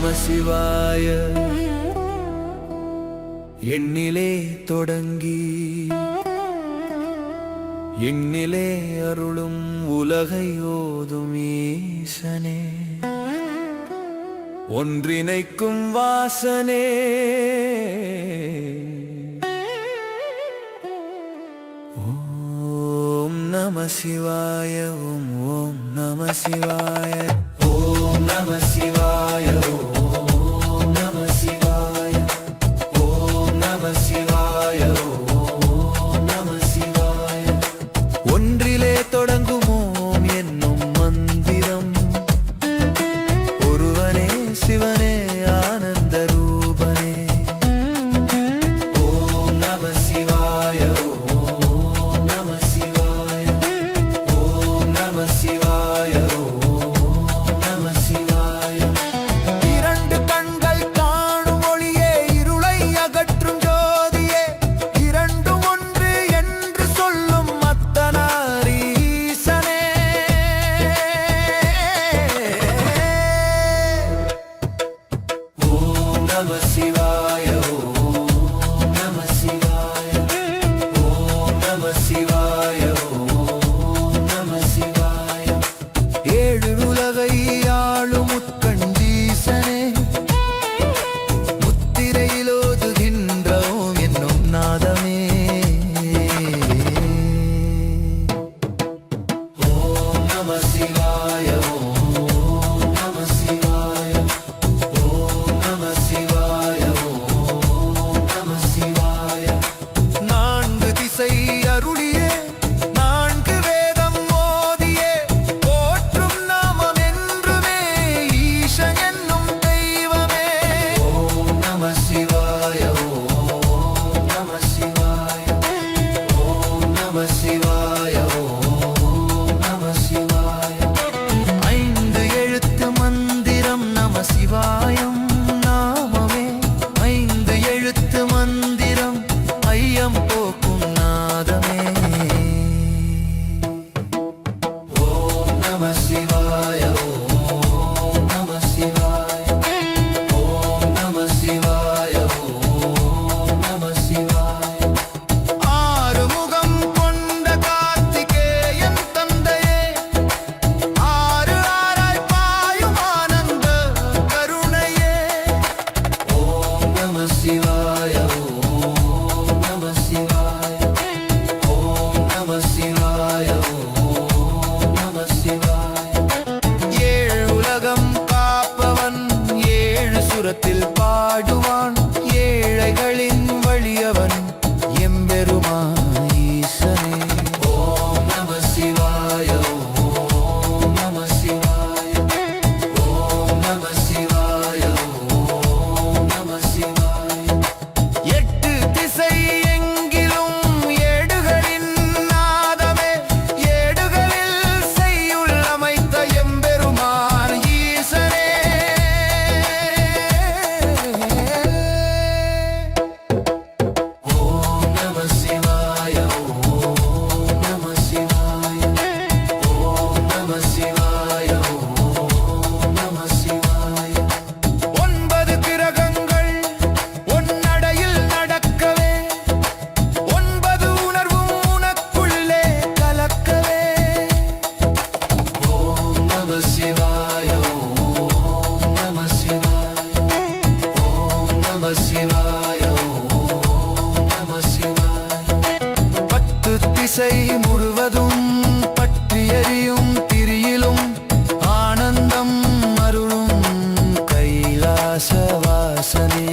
நம சிவாய எண்ணிலே தொடங்கி எண்ணிலே அருளும் உலகை ஓதும் ஈசனே. ஒன்றிணைக்கும் வாசனே. ஓம் நம சிவாய ஓம் ஓம் நம சிவாய ஓம் நம சிவாய pasiva. திசை முழுவதும் பற்றி எறியும் திரியிலும் ஆனந்தம் அருளும் கைலாச வாசனே.